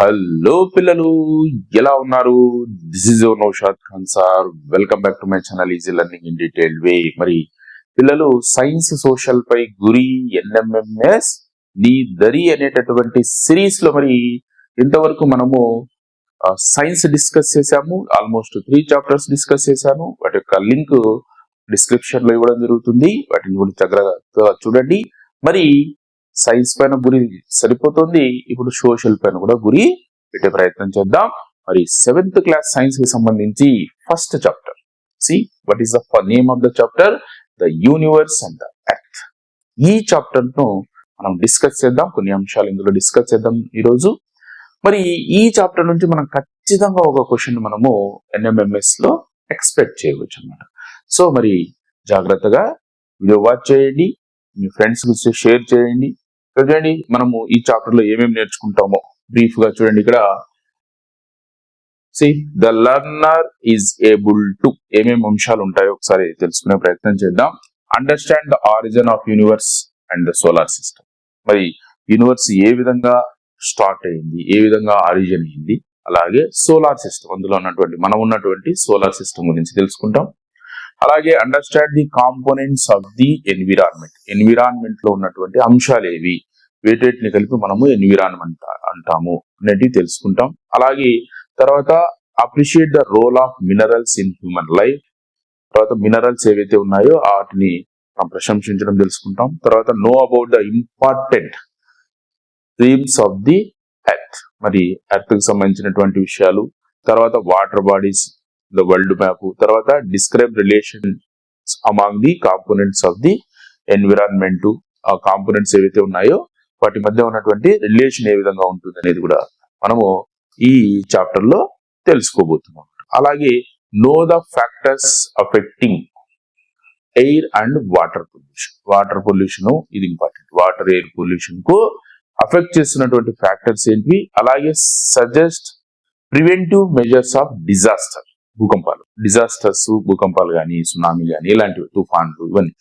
Hello పిల్లలు ఎలా ఉన్నారు? This is your Noushad Khan sir welcome back to my channel easy learning in detail way మరి పిల్లలు science social పై గురి NMMS నీ దరి అనేటటువంటి సిరీస్లో మరి ఇంతవరకు మనము సైన్స్ డిస్కస్ చేశాము. ఆల్మోస్ట్ త్రీ చాప్టర్స్ డిస్కస్ చేశాను. వాటి యొక్క లింక్ డిస్క్రిప్షన్లో ఇవ్వడం జరుగుతుంది. వాటిని కూడా జాగ్రత్తగా చూడండి. మరి సైన్స్ పైన గురి సరిపోతుంది. ఇప్పుడు సోషల్ పైన కూడా గురి పెట్టే ప్రయత్నం చేద్దాం. మరి సెవెంత్ క్లాస్ సైన్స్కి సంబంధించి first chapter see what is the name of the chapter the universe and the earth ఈ చాప్టర్ను మనం డిస్కస్ చేద్దాం. కొన్ని అంశాలు ఇందులో డిస్కస్ చేద్దాం ఈరోజు. మరి ఈ చాప్టర్ నుంచి మనం ఖచ్చితంగా ఒక క్వశ్చన్ మనము ఎన్ఎంఎంఎస్లో ఎక్స్పెక్ట్ చేయవచ్చు అనమాట సో మరి జాగ్రత్తగా వీడియో వాచ్ చేయండి. మీ ఫ్రెండ్స్కి షేర్ చేయండి. చూడండి మనము ఈ చాప్టర్లో ఏమేమి నేర్చుకుంటామో బ్రీఫ్గా చూడండి ఇక్కడ. See the learner is able to ఏమేమి అంశాలు ఉంటాయో ఒకసారి తెలుసుకునే ప్రయత్నం చేద్దాం. Understand the origin of universe and the solar system మరి యూనివర్స్ ఏ విధంగా స్టార్ట్ అయింది ఏ విధంగా ఆరిజిన్ అయింది? అలాగే సోలార్ సిస్టమ్ అందులో ఉన్నటువంటి మనం ఉన్నటువంటి సోలార్ సిస్టమ్ గురించి తెలుసుకుంటాం. అలాగే understand the components of the environment ఎన్విరాన్మెంట్లో ఉన్నటువంటి అంశాలు ఏవి వీటిని కలిపి మనము ఎన్విరాన్మెంట్ అంటాము అనేటివి తెలుసుకుంటాం. అలాగే తర్వాత appreciate the role of minerals in human life తర్వాత మినరల్స్ ఏవైతే ఉన్నాయో వాటిని ప్రశంసించడం తెలుసుకుంటాం. తర్వాత know about the important themes of the earth మరి ఎర్త్కి సంబంధించినటువంటి విషయాలు. తర్వాత water bodies the world map తర్వాత describe relation among the components of the environment ఆ కాంపోనెంట్స్ ఏవైతే ఉన్నాయో వాటి మధ్య ఉన్నటువంటి రిలేషన్ ఏ విధంగా ఉంటుంది అనేది కూడా మనము ఈ చాప్టర్లో తెలుసుకోబోతున్నాం. అలాగే know the factors affecting air and water pollution water pollution ఇది ఇంపార్టెంట్ వాటర్ ఎయిర్ పొల్యూషన్కు అఫెక్ట్ చేస్తున్నటువంటి ఫ్యాక్టర్స్ ఏంటివి? అలాగే suggest preventive measures of disaster భూకంపాలు డిజాస్టర్స్ భూకంపాలు కానీ సునామీ కానీ ఇలాంటివి తుఫాన్లు ఇవన్నీ.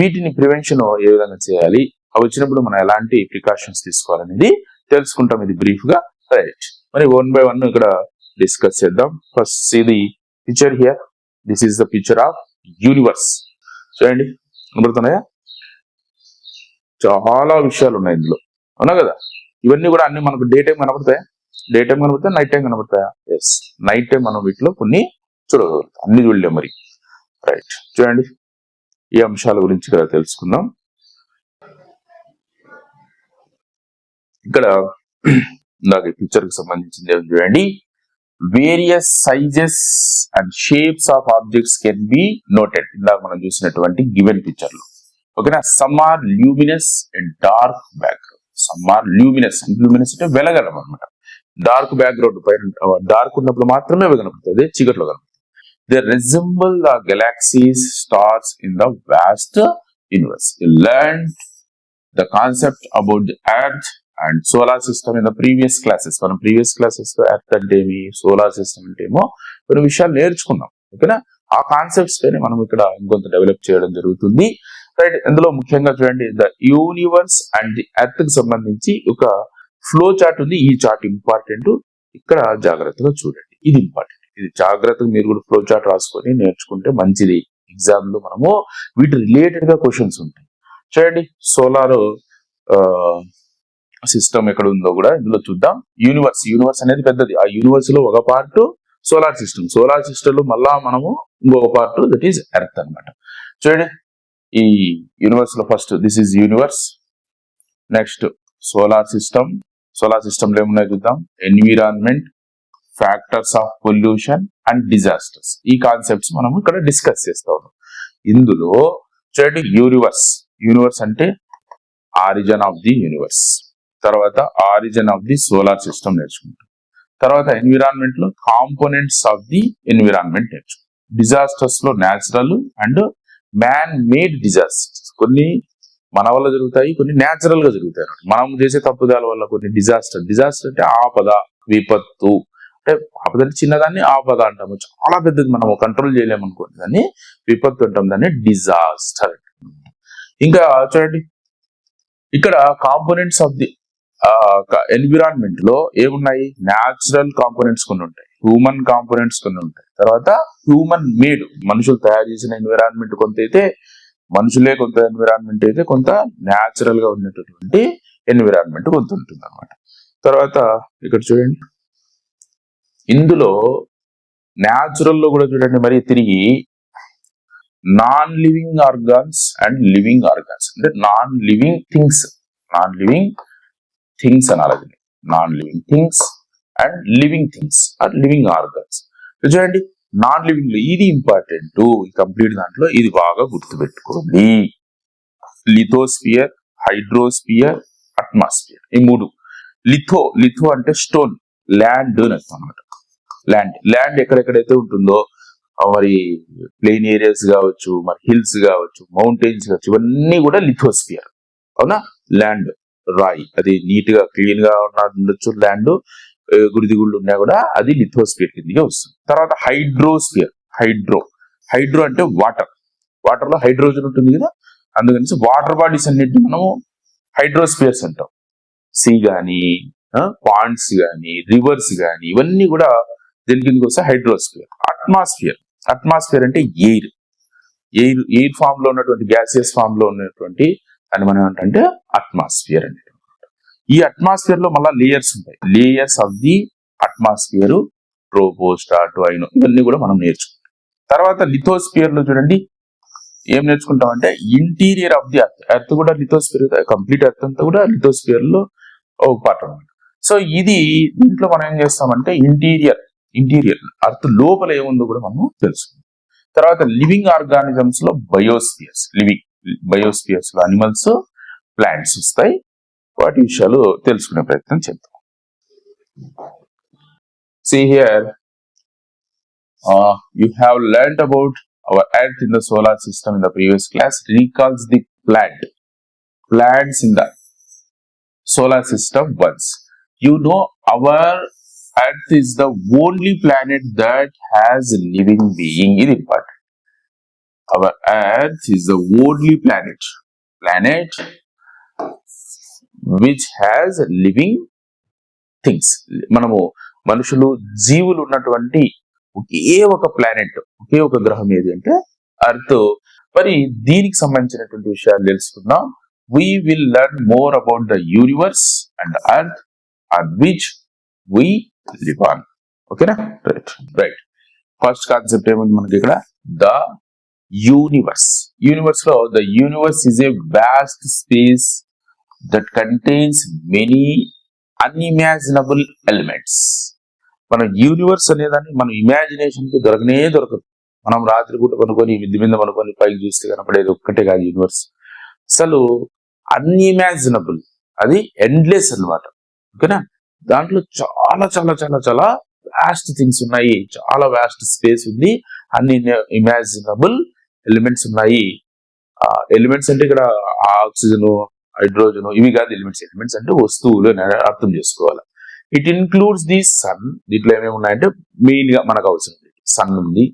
వీటిని ప్రివెన్షన్ ఏ విధంగా చేయాలి? అవి వచ్చినప్పుడు మనం ఎలాంటి ప్రికాషన్స్ తీసుకోవాలనేది తెలుసుకుంటాం. ఇది బ్రీఫ్గా రైట్ మరి వన్ బై వన్ ఇక్కడ డిస్కస్ చేద్దాం. ఫస్ట్ ఇది picture here this is the picture of universe చూడండి. కనబడుతున్నాయా? చాలా విషయాలు ఉన్నాయి ఇందులో. అవునా కదా? ఇవన్నీ కూడా అన్ని మనకు డే టైం కనబడతాయా డే టైం కనబడతాయి? నైట్ టైం కనబడతాయా? ఎస్ నైట్ టైం మనం వీటిలో కొన్ని చూడగలుగుతాం. అన్ని చూడలేం మరి. రైట్ చూడండి. ఈ అంశాల గురించి ఇక్కడ తెలుసుకుందాం. ఇక్కడ ఇందాక పిక్చర్కి సంబంధించింది చూడండి. Various sizes and shapes of objects can be noted ఇందాక మనం చూసినటువంటి గివెన్ పిక్చర్లో. ఓకేనా? Some are luminous and dark background some are luminous luminous అంటే వెలగలం అనమాట డార్క్ బ్యాక్గ్రౌండ్ పైన డార్క్ ఉన్నప్పుడు మాత్రమే అవి కనపడుతుంది చీకట్లో కనపడుతుంది. They resemble the galaxies stars in the vast universe learn the concept about the earth and solar system in the previous classes మనం ప్రీవియస్ క్లాసెస్లో ఎర్త్ అంటే ఏమి సోలార్ సిస్టమ్ అంటే ఏమో కొన్ని విషయాలు నేర్చుకున్నాం. ఓకేనా? ఆ కాన్సెప్ట్స్ పైన మనం ఇక్కడ ఇంకొంత డెవలప్ చేయడం జరుగుతుంది. రైట్ ఇందులో ముఖ్యంగా చూడండి ద యూనివర్స్ అండ్ ది ఎర్త్కి సంబంధించి ఒక ఫ్లో చార్ట్ ఉంది ఈ చార్ట్ ఇంపార్టెంట్ ఇక్కడ జాగ్రత్తగా చూడండి. ఇది ఇంపార్టెంట్ ఇది జాగ్రత్తగా మీరు కూడా ఫ్లో చార్ట్ రాసుకొని నేర్చుకుంటే మంచిది. ఎగ్జామ్లో మనము వీటి రిలేటెడ్గా క్వశ్చన్స్ ఉంటాయి. చూడండి సోలార్ సిస్టమ్ ఎక్కడ ఉందో కూడా ఇందులో చూద్దాం. యూనివర్స్ యూనివర్స్ అనేది పెద్దది. ఆ యూనివర్స్లో ఒక పార్ట్ సోలార్ సిస్టమ్ సోలార్ సిస్టమ్లో మళ్ళా మనము ఇంకొక పార్ట్ దట్ ఈస్ ఎర్త్ అనమాట చూడండి ఈ యూనివర్స్లో first this is universe next solar system solar సిస్టమ్లో ఏమున్నాయో చూద్దాం. Environment factors of pollution and disasters ఈ కాన్సెప్ట్స్ మనం ఇక్కడ డిస్కస్ చేస్తా ఉన్నాం. ఇందులో చూడండి యూనివర్స్ యూనివర్స్ అంటే ఆరిజన్ ఆఫ్ ది యూనివర్స్ తర్వాత origin of the solar system నేర్చుకుంటాం. తర్వాత ఎన్విరాన్మెంట్లో కాంపోనెంట్స్ ఆఫ్ ది ఎన్విరాన్మెంట్ నేర్చుకుంటాం. డిజాస్టర్స్లో natural and man made disasters కొన్ని మన వల్ల జరుగుతాయి కొన్ని న్యాచురల్గా జరుగుతాయి మనం చేసే తప్పుదాల వల్ల కొన్ని డిజాస్టర్ డిజాస్టర్ అంటే ఆపద విపత్తు. అంటే ఆపద అంటే చిన్నదాన్ని ఆపద అంటాము. చాలా పెద్దది మనం కంట్రోల్ చేయలేము అనుకోండి దాన్ని. విపత్తు అంటాం దాన్ని డిజాస్టర్ ఇంకా చూడండి. ఇక్కడ కాంపోనెంట్స్ ఆఫ్ ది ఎన్విరాన్మెంట్లో ఏమున్నాయి? న్యాచురల్ కాంపోనెంట్స్ కొన్ని ఉంటాయి. హ్యూమన్ కాంపోనెంట్స్ కొన్ని ఉంటాయి. తర్వాత హ్యూమన్ మేడ్ మనుషులు తయారు చేసిన ఎన్విరాన్మెంట్ కొంత అయితే మనుషులే కొంత ఎన్విరాన్మెంట్ అయితే కొంత న్యాచురల్గా ఉన్నటువంటి ఎన్విరాన్మెంట్ కొంత ఉంటుంది అనమాట తర్వాత ఇక్కడ చూడండి. ఇందులో న్యాచురల్లో కూడా చూడండి మరి తిరిగి non living organs and living organs అంటే non living things non living things అనాలి non living things and living things are living organs చూడండి నాన్ లివింగ్లో ఇది ఇంపార్టెంట్ కంప్లీట్ దాంట్లో ఇది బాగా గుర్తుపెట్టుకోండి. లిథోస్పియర్ హైడ్రోస్పియర్ అట్మాస్ఫియర్ ఈ మూడు. లిథో లిథో అంటే స్టోన్ ల్యాండ్ అని అనమాట ల్యాండ్ ల్యాండ్ ఎక్కడెక్కడైతే ఉంటుందో మరి ప్లెయిన్ ఏరియాస్ కావచ్చు మరి హిల్స్ కావచ్చు మౌంటైన్స్ కావచ్చు ఇవన్నీ కూడా లిథోస్పియర్ అవునా? ల్యాండ్ రాయి అది నీట్గా క్లీన్గా ఉండొచ్చు. ల్యాండ్ గురిదిగుళ్ళు ఉన్నా కూడా అది లిథోస్ఫియర్ కిందకే వస్తుంది. తర్వాత హైడ్రోస్ఫియర్ హైడ్రో హైడ్రో అంటే వాటర్ వాటర్లో హైడ్రోజన్ ఉంటుంది కదా? అందుకని వాటర్ బాడీస్ అన్నిటిని మనము హైడ్రోస్ఫియర్స్ అంటాం. సీ కానీ పాండ్స్ కానీ రివర్స్ కానీ ఇవన్నీ కూడా దీని కిందకి వస్తే హైడ్రోస్ఫియర్ అట్మాస్ఫియర్ అట్మాస్ఫియర్ అంటే ఎయిర్ ఎయిర్ ఎయిర్ ఫామ్లో ఉన్నటువంటి గ్యాసియస్ ఫామ్లో ఉన్నటువంటి దాన్ని మనం ఏంటంటే అట్మాస్ఫియర్ అనేది ఈ అట్మాస్ఫియర్లో మళ్ళీ లేయర్స్ ఉంటాయి. Layers of the atmosphere tropo start అయినో ఇవన్నీ కూడా మనం నేర్చుకుంటాం. తర్వాత లిథోస్ఫియర్లో చూడండి ఏం నేర్చుకుంటాం అంటే interior of the earth earth కూడా లిథోస్ఫియర్ కంప్లీట్ ఎర్త్ అంతా కూడా లిథోస్ఫియర్లో ఒక పార్ట్ అనమాట సో ఇది దీంట్లో మనం ఏం చేస్తామంటే ఇంటీరియర్ ఇంటీరియర్ అర్త్ లోపల ఏముందో కూడా మనం తెలుసుకుంటాం. తర్వాత లివింగ్ ఆర్గానిజమ్స్లో బయోస్పియర్స్ లివింగ్ బయోస్పియర్స్లో అనిమల్స్ ప్లాంట్స్ వస్తాయి. వాటి విషయాలు తెలుసుకునే ప్రయత్నం చేద్దాం see here you have learn about our earth in the solar system in the previous class recalls the plant plants in the solar system once. You know, our Earth is the only planet that has living being. It is important. Our Earth is the only planet, planet which has living things మనము మనుషులు జీవులు ఉన్నటువంటి ఒకే ఒక planet ఒకే ఒక గ్రహం ఏది అంటే earth మరి దీనికి సంబంధించినటువంటి విషయాలు తెలుసుకుందాం. We will learn more about the universe and earth and which we live on ఓకేనా రైట్ రైట్ ఫస్ట్ కాన్సెప్ట్ ఏముంది మనకి ఇక్కడ? The universe యూనివర్స్లో the universe is a vast space that contains many unimaginable elements మన universe అనేదాన్ని మన ఇమాజినేషన్కి దొరకనే దొరకదు. మనం రాత్రిపూట కొనుక్కొని మిద్ది మీద కొనుక్కొని పైకి చూస్తే కనపడేది ఒక్కటే కాదు యూనివర్స్ అసలు అన్ఇమాజినబుల్ అది ఎండ్లెస్ అనమాట ఓకేనా? దాంట్లో చాలా చాలా చాలా చాలా వ్యాస్ట్ థింగ్స్ ఉన్నాయి. చాలా వ్యాస్ట్ స్పేస్ ఉంది. అన్ని ఇమాజినబుల్ ఎలిమెంట్స్ ఉన్నాయి. ఎలిమెంట్స్ అంటే ఇక్కడ ఆక్సిజన్ హైడ్రోజన్ ఇవి కాదు ఎలిమెంట్స్. ఎలిమెంట్స్ అంటే వస్తువులు అర్థం చేసుకోవాలి. ఇట్ ఇన్క్లూడ్స్ ది సన్ దీంట్లో ఏమేమి ఉన్నాయంటే మెయిన్గా మనకు అవసరం సన్ ఉంది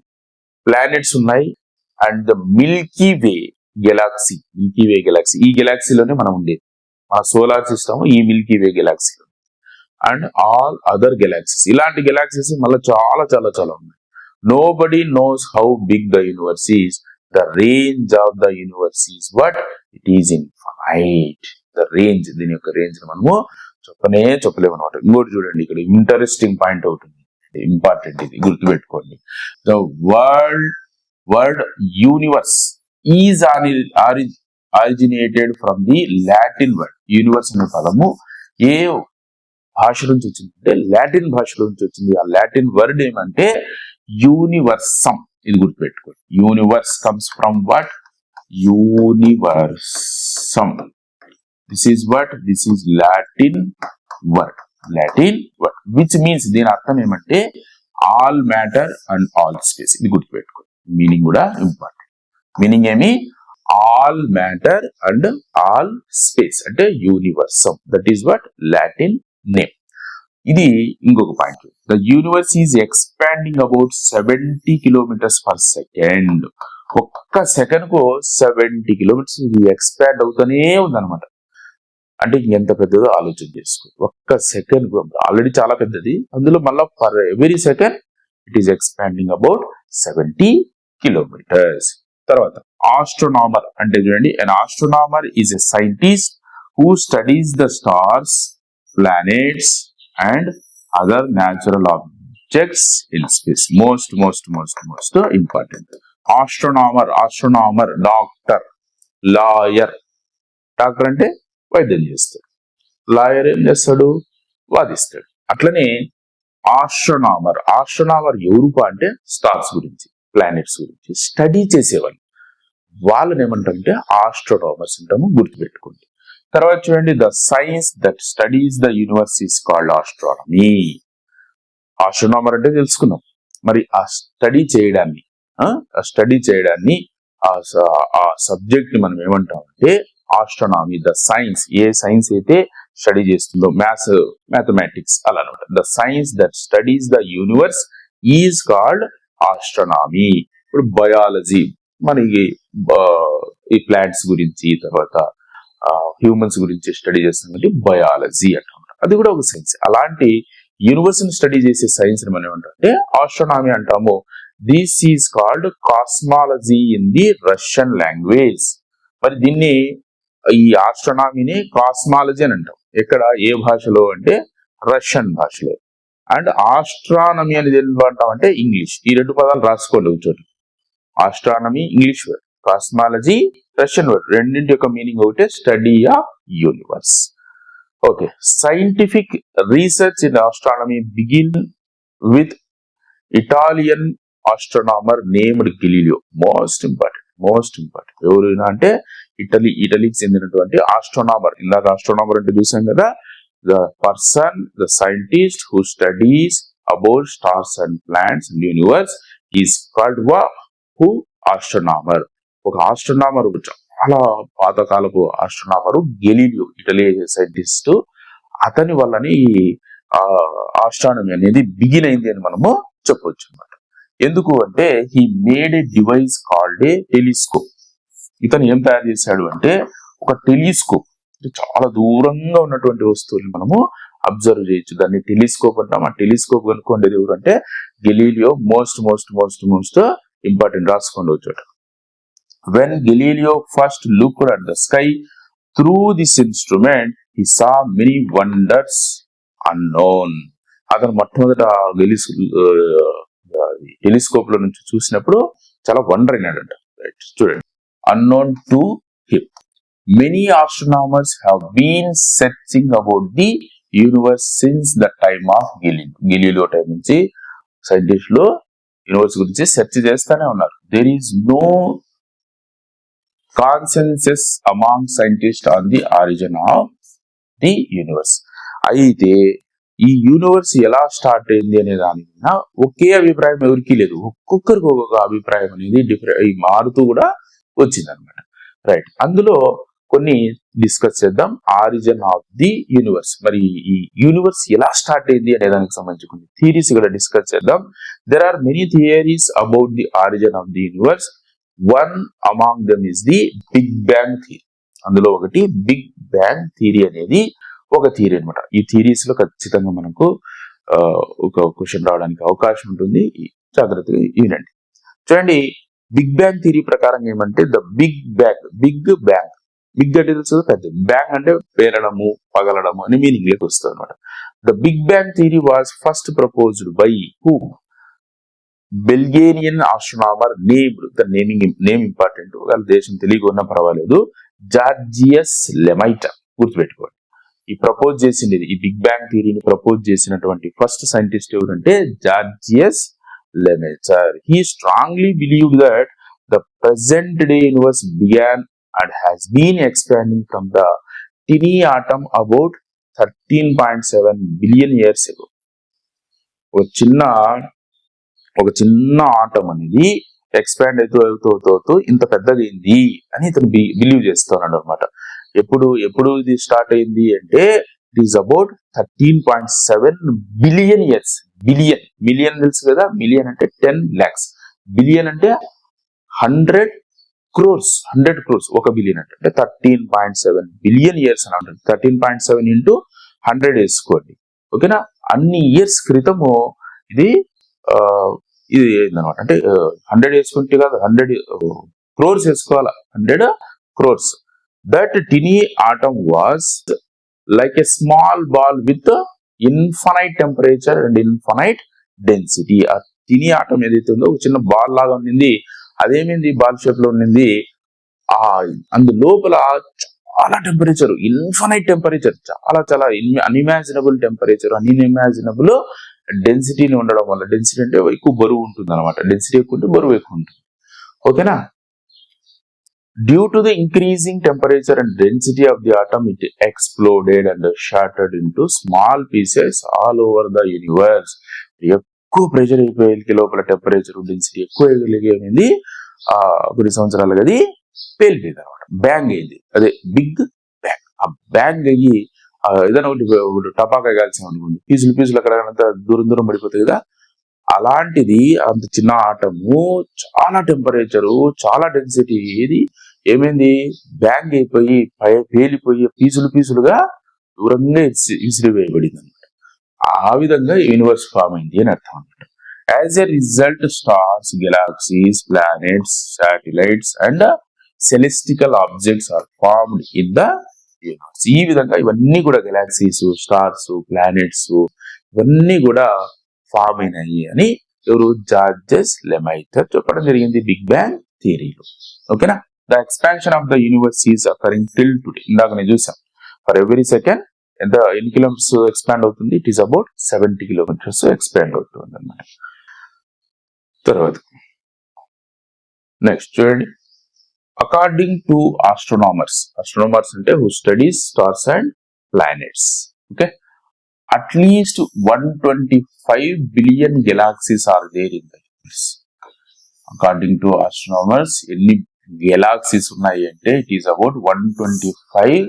ప్లానెట్స్ ఉన్నాయి and the Milky Way galaxy Milky Way galaxy ఈ గెలాక్సీలోనే మనం ఉండేది. మన సోలార్ సిస్టమ్ ఈ Milky Way galaxy and all other galaxies ఇలాంటి గెలాక్సీస్ మళ్ళీ చాలా చాలా చాలా ఉన్నాయి. Nobody knows how big the universe is the range of the universe is but it is infinite the range దీని యొక్క రేంజ్ మనము చెప్పనే చెప్పలేము అనమాట ఇంకోటి చూడండి ఇక్కడ ఇంట్రెస్టింగ్ పాయింట్ అవుతుంది ఇంపార్టెంట్ ఇది గుర్తుపెట్టుకోండి. The world word universe is originated from the Latin word universe అనే పదము ఏ భాష నుంచి వచ్చింది అంటే లాటిన్ భాష నుంచి వచ్చింది. ఆ లాటిన్ వర్డ్ ఏమంటే యూనివర్సమ్ ఇది గుర్తుపెట్టుకోండి. Universe comes from what universum this is what this is Latin word Latin word which means దీని అర్థం ఏమంటే all matter and all space ఇది గుర్తుపెట్టుకోండి. మీనింగ్ కూడా ఇంపార్టెంట్ మీనింగ్ ఏమి? All matter and all space అంటే universum that is what Latin name ఇది ఇంకొక point. The universe is expanding about seventy kilometres per second ఒక్క సెకండ్కు సెవెంటీ కిలోమీటర్స్ ఎక్స్పాండ్ అవుతూనే ఉందన్నమాట. అంటే ఎంత పెద్దదో ఆలోచన చేసుకో. ఒక్క సెకండ్ ఆల్రెడీ చాలా పెద్దది. అందులో మళ్ళీ for every second it is expanding about seventy kilometres తర్వాత ఆస్ట్రోనామర్ అంటే చూడండి an astronomer is a scientist who studies the stars planets and other natural objects in space most most most most important astronomer astronomer doctor lawyer doctor అంటే వైద్యం చేస్తాడు. Lawyer ఏం చేస్తాడు? వాదిస్తాడు. అట్లనే astronomer astronomer ఎవరుప అంటే స్టార్స్ గురించి ప్లానెట్స్ గురించి study చేసేవాళ్ళు. వాళ్ళని ఏమంటారంటే ఆస్ట్రోనామర్స్ అంటాము గుర్తుపెట్టుకోండి. తర్వాత చూడండి the science that studies the universe is called astronomy astronomer అంటే తెలుసుకున్నాం. మరి ఆ స్టడీ చేయడాన్ని ఆ స్టడీ చేయడాన్ని ఆ ఆ సబ్జెక్ట్ని మనం ఏమంటామంటే ఆస్ట్రోనామీ ద సైన్స్ ఏ సైన్స్ అయితే స్టడీ చేస్తుందో మ్యాథ్స్ మ్యాథమెటిక్స్ అలా అనమాట the science that studies the universe is called astronomy ఇప్పుడు బయాలజీ మనకి ఈ ప్లాంట్స్ గురించి తర్వాత హ్యూమన్స్ గురించి స్టడీ చేస్తుంది బయాలజీ అంటాం. అది కూడా ఒక సైన్స్ అలాంటి యూనివర్స్ని స్టడీ చేసే సైన్స్ మనం ఏమంటే ఆస్ట్రోనామీ అంటాము. This is called cosmology in the Russian language మరి దీన్ని ఈ ఆస్ట్రోనామీని కాస్మాలజీ అని అంటాం. ఎక్కడ? ఏ భాషలో? అంటే రష్యన్ భాషలో. అండ్ ఆస్ట్రానమీ అనేది అంటాం అంటే ఇంగ్లీష్ ఈ రెండు పదాలు రాసుకోండి కూర్చోండి astronomy English cosmology Russian word రెండింటి యొక్క మీనింగ్ ఒకటే study of universe okay scientific research in astronomy begin with Italian astronomer named Galileo most important most important ఎవరైనా అంటే ఇటలీ ఇటలీకి చెందినటువంటి ఆస్ట్రోనామర్ ఇందాక ఆస్ట్రోనామర్ అంటే చూసాం కదా? The person the scientist who studies about stars and plants universe is called వా who astronomer ఒక astronomer చాలా పాతకాలపు ఆస్ట్రోనామరు గెలీలియో ఇటలీ సైంటిస్ట్. అతని వల్లని ఈ ఆస్ట్రానమీ అనేది బిగిన్ అయింది అని మనము చెప్పొచ్చు అనమాట ఎందుకు అంటే he made a device called a telescope. ఇతను ఏం తయారు చేశాడు అంటే ఒక టెలిస్కోప్. చాలా దూరంగా ఉన్నటువంటి వస్తువుని మనము అబ్జర్వ్ చేయొచ్చు. దాన్ని టెలిస్కోప్ అంటాం. ఆ టెలిస్కోప్ కనుక్కోండి ఎవరు అంటే Galileo most most most most important రాసుకోండి వచ్చాడు when Galileo first look at the sky through this instrument he saw many wonders unknown అతను మొట్టమొదట గెలిస్ టెలిస్కోప్లో నుంచి చూసినప్పుడు చాలా వండర్ అయినాడంట. రైట్ చూడండి unknown to him many astronomers have been searching about the universe since the time of Galileo Galileo time నుంచి. సైంటిస్టులు యూనివర్స్ గురించి సెర్చ్ చేస్తూనే ఉన్నారు. There is no consensus among scientist on the origin of the universe అయితే ఈ universe ఎలా start అయింది అనే దాని మీద ఒకే అభిప్రాయం ఎవరికీ లేదు. ఒక్కొక్కరికి ఒక్కొక్క అభిప్రాయం అనేది డిఫరెంట్ మారుతూ కూడా వచ్చింది అనమాట రైట్ అందులో కొన్ని డిస్కస్ చేద్దాం. ఆరిజిన్ ఆఫ్ ది యూనివర్స్ మరి ఈ యూనివర్స్ ఎలా స్టార్ట్ అయింది అనే దానికి సంబంధించి కొన్ని థియరీస్ కూడా డిస్కస్ చేద్దాం. There are many theories about the origin of the universe one among them is the big bang theory. అందులో ఒకటి బిగ్ బ్యాంగ్ థియరీ అనేది ఒక థియరీ అనమాట ఈ థియరీస్లో ఖచ్చితంగా మనకు ఒక క్వశ్చన్ రావడానికి అవకాశం ఉంటుంది. ఈ జాగ్రత్తగా వినండి. చూడండి బిగ్ బ్యాంగ్ థియరీ ప్రకారం ఏమంటే the big bang big bang. Big అంటే తెలుసు పెద్ద బ్యాంగ్ అంటే పేరడము పగలడము అని మీనింగ్ లేక వస్తుంది అనమాట the big bang theory was first proposed by who? Belgian astronomer name the naming name important వాళ్ళ దేశం తెలియకున్నా పర్వాలేదు. Georges Lemaitre. గుర్తుపెట్టుకోండి. ఈ ప్రపోజ్ చేసింది ఈ బిగ్ బ్యాంగ్ థియరీని ప్రపోజ్ చేసినటువంటి ఫస్ట్ సైంటిస్ట్ ఎవరంటే Georges Lemaitre he strongly believe that the present day universe began and has been expanding from the tiny atom about thirteen point seven billion years ago ఒక చిన్న ఒక చిన్న atom అనేది expand అవుతూ అవుతూ అవుతూ అవుతూ ఇంత పెద్దదైంది అని ఇతను బిలీవ్ చేస్తున్నాడు అనమాట ఎప్పుడు ఎప్పుడు ఇది స్టార్ట్ అయింది అంటే it is about thirteen point seven billion years billion million తెలుసు కదా? మిలియన్ అంటే టెన్ ల్యాక్స్ బిలియన్ అంటే హండ్రెడ్ క్రోర్స్ హండ్రెడ్ క్రోర్స్ ఒక బిలియన్ అంటే. అంటే thirteen point seven billion years అని ఉంటుంది thirteen point seven into hundred వేసుకోండి ఓకేనా అన్ని ఇయర్స్ క్రితము ఇది ఇది ఏందనమాట అంటే హండ్రెడ్ వేసుకుంటే కాదు హండ్రెడ్ క్రోర్స్ వేసుకోవాలా? Hundred crores that tiny atom was like a small ball with infinite temperature and infinite density ఆ తిని ఆటం ఏదైతే ఉందో ఒక చిన్న బాల్ లాగా ఉండింది. అదేమైంది బాల్ షేప్లో ఉండింది? ఆ అందు లోపల చాలా టెంపరేచర్ ఇన్ఫనైట్ టెంపరేచర్ చాలా చాలా అన్ఇమాజినబుల్ టెంపరేచర్ అన్ఇమాజినబుల్ డెన్సిటీని ఉండడం వల్ల డెన్సిటీ అంటే ఎక్కువ బరువు ఉంటుంది అనమాట డెన్సిటీ ఎక్కువ ఉంటే బరువు ఎక్కువ ఉంటుంది. ఓకేనా due to the increasing temperature and density of the atom it exploded and shattered into small pieces all over the universe ఎక్కువ ప్రెషర్ అయిపోయేకి లోపల టెంపరేచర్ డెన్సిటీ ఎక్కువ అయ్యేది ఆ కొన్ని సంవత్సరాలుగా అది పేలిపోయింది అనమాట బ్యాంగ్ అయింది. అదే బిగ్ బ్యాంగ్ ఆ బ్యాంగ్ అయ్యి ఏదైనా ఒకటి ఒకటి టపాకా కాల్సాం అనుకోండి పీసులు పీసులు అక్కడ దూరం దూరం పడిపోతాయి కదా. అలాంటిది అంత చిన్న ఆటము చాలా టెంపరేచరు చాలా డెన్సిటీ ఇది ఏమైంది? బ్యాంగ్ అయిపోయి పై పేలిపోయి పీసులు పీసులుగా దూరంగా ఇసి- విసిరివేయబడింది అనమాట ఆ విధంగా యూనివర్స్ ఫామ్ అయింది అని అర్థం అనమాట. As a result stars galaxies planets satellites and celestial objects are formed in the universe ఈ విధంగా ఇవన్నీ కూడా గెలాక్సీస్ స్టార్స్ ప్లానెట్స్ ఇవన్నీ కూడా ఫామ్ అయినాయి అని ఎవరు జార్జెస్ లెమైటర్ చెప్పడం జరిగింది. బిగ్ బ్యాంగ్ థియరీలో ఓకేనా? The expansion of the universe is occurring till today ఇందాక నేను చూసాం ఫర్ ఎవ్రీ సెకండ్ ఎంత ఎన్ని కిలోమీటర్స్ ఎక్స్పాండ్ అవుతుంది? It is about seventy kilometres expand అవుతుంది అనమాట తర్వాత. నెక్స్ట్ చూడండి అకార్డింగ్ టు ఆస్ట్రోనామర్స్ ఆస్ట్రోనామర్స్ అంటే who studies stars and planets okay at least one twenty five billion galaxies are there in the universe according to astronomers ఎన్ని galaxies ఉన్నాయి అంటే it is about one twenty five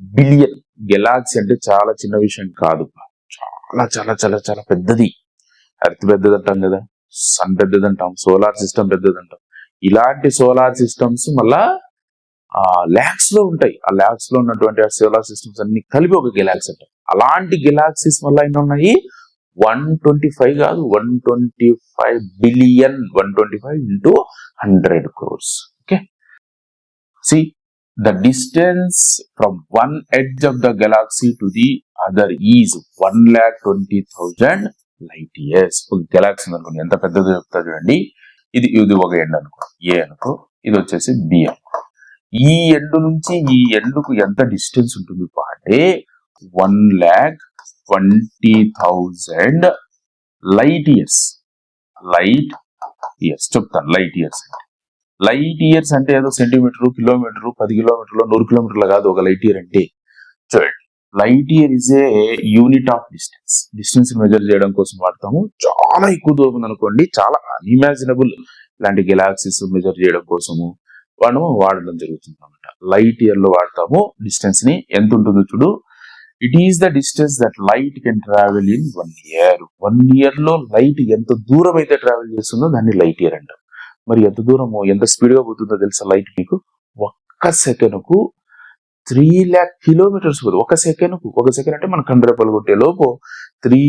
billion galaxy అంటే చాలా చిన్న విషయం కాదు. చాలా చాలా చాలా చాలా పెద్దది. ఎర్త్ పెద్దదంటాం కదా సన్ పెద్దది అంటాం సోలార్ సిస్టమ్ పెద్దదంటాం. ఇలాంటి సోలార్ సిస్టమ్స్ మళ్ళా ల్యాక్స్లో ఉంటాయి. ఆ ల్యాక్స్లో ఉన్నటువంటి సోలార్ సిస్టమ్స్ అన్ని కలిపి ఒక గెలాక్సీ అంటారు. అలాంటి గెలాక్సీస్ వల్ల ఎన్ని ఉన్నాయి? వన్ ట్వంటీ ఫైవ్ కాదు one twenty five billion one twenty five into hundred crores. Okay? See the distance from one edge of the galaxy to the other is one lakh twenty thousand light years ఒక galaxy అనుకోండి ఎంత పెద్దదో చెప్తా చూడండి. ఇది ఇది ఒక end అనుకో. ఏ అనుకో. ఇది వచ్చేసి బి అనుకో. ఈ ఎండ్ నుంచి ఈ ఎండ్కు ఎంత డిస్టెన్స్ ఉంటుంది అంటే one lakh twenty thousand light years. Light years. చెప్తాను లైట్ ఇయర్స్ లైట్ ఇయర్స్ అంటే ఏదో సెంటీమీటర్ కిలోమీటర్ పది కిలోమీటర్లు నూరు కిలోమీటర్లు కాదు ఒక లైట్ ఇయర్ అంటే. చూడండి. Light year is a unit of distance distance measure చేయడం కోసం వాడతాము. చాలా ఎక్కువ దూరం అనుకోండి చాలా అన్ఇమాజినబుల్ ఇలాంటి గెలాక్సీస్ మెజర్ చేయడం కోసము మనము వాడడం జరుగుతుంది అనమాట లైట్ ఇయర్లో వాడతాము. డిస్టెన్స్ని ఎంత ఉంటుందో చూడు. It is the distance that light can travel in one year one ఇయర్లో లైట్ ఎంత దూరం అయితే ట్రావెల్ చేస్తుందో దాన్ని లైట్ ఇయర్ అంటారు. మరి ఎంత దూరము ఎంత స్పీడ్గా పోతుందో తెలుసా లైట్ మీకు? ఒక్క సెకండ్కు త్రీ ల్యాక్ కిలోమీటర్స్ పోదు. ఒక సెకండ్కు ఒక సెకండ్ అంటే మన కండ్రెపలు కొట్టే లోపు త్రీ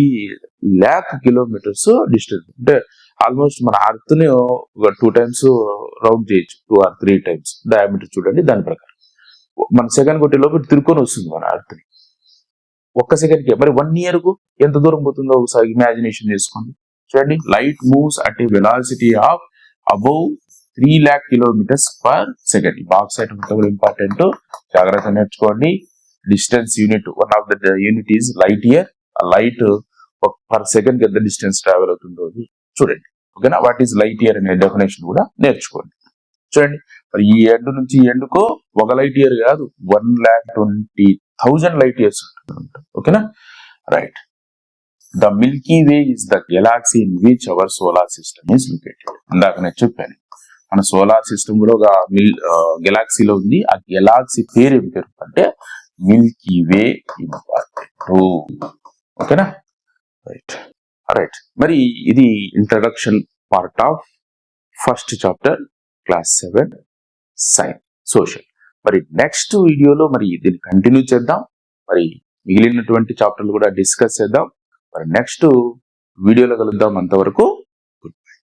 ల్యాక్ కిలోమీటర్స్ డిస్టెన్స్. అంటే ఆల్మోస్ట్ మన అర్త్ని ఒక టూ టైమ్స్ రౌండ్ చేయొచ్చు. Two or three times. Diameter చూడండి దాని ప్రకారం. మన సెకండ్ కొట్టే లోపు తిరుక్కొని వస్తుంది మన అర్త్ని. ఒక్క సెకండ్కి. మరి వన్ ఇయర్కు ఎంత దూరం పోతుందో ఒకసారి ఇమాజినేషన్ చేసుకోండి. చూడండి. Light moves at a velocity of above three lakh kilometres per second box item కూడా ఇంపార్టెంట్ జాగ్రత్త నేర్చుకోండి. Distance unit one of the unit is light year light per second ఎంత డిస్టెన్స్ ట్రావెల్ అవుతుందో అది చూడండి. ఓకేనా వాట్ ఈస్ లైట్ ఇయర్ అనే definition కూడా నేర్చుకోండి. చూడండి. మరి ఈ ఎండ్ నుంచి ఈ ఒక లైట్ ఇయర్ కాదు one lakh twenty thousand light years ఉంటుంది. ఓకేనా right the milky way is the galaxy in which our solar system is located ఇందాక నేను చెప్పాను. మన సోలార్ సిస్టమ్ కూడా ఒక మిల్ గెలాక్సీలో ఉంది. ఆ గెలాక్సీ పేరు ఏం పేరు? అంటే మిల్కీ వే ఇంపార్టెంట్ ఓకేనా? రైట్. రైట్. మరి ఇది introduction part of first chapter class seven science social. మరి నెక్స్ట్ వీడియోలో మరి దీన్ని కంటిన్యూ చేద్దాం. మరి మిగిలినటువంటి చాప్టర్లు కూడా డిస్కస్ చేద్దాం. మరి నెక్స్ట్ వీడియోలో కలుద్దాం అంతవరకు.